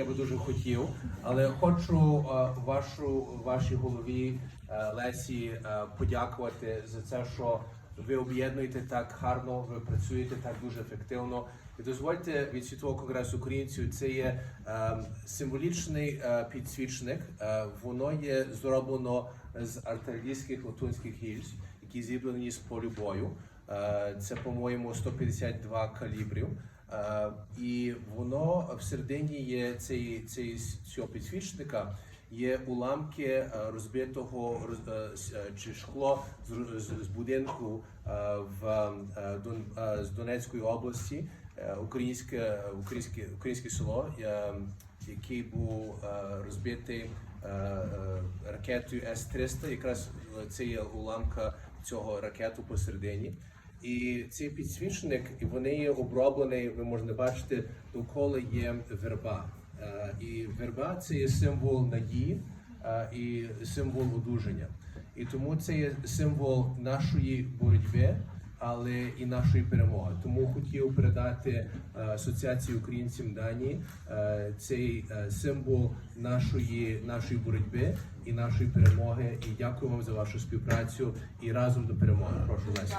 Я би дуже хотів, але хочу е, вашу вашій голові е, Лесі е, подякувати за це, що ви об'єднуєте так гарно, ви працюєте так дуже ефективно. І дозвольте від світового конгресу українців. Це є символічний підсвічник. Воно є зроблено з артилерійських латунських гільз, які зіблені з полю бою. Це, по-моєму, 152 калібрів. Е, і воно всередині є цей, цей цього підсвічника. Є уламки е, розбитого роз- е, с- чи шкло з, будинку в Дон, з Донецької області, українське українське українське село, який був розбитий ракетою С-300. Якраз це є уламка цього ракету посередині. І цей підсвічник, вони є оброблені, ви можете бачити, довкола є верба. Е, І верба це є символ надії е, і символ одужання. І тому це є символ нашої боротьби, але і нашої перемоги. Тому хотів передати е, Асоціації українців Данії е, цей е, символ нашої, нашої боротьби і нашої перемоги. І дякую вам за вашу співпрацю і разом до перемоги. Прошу Леся.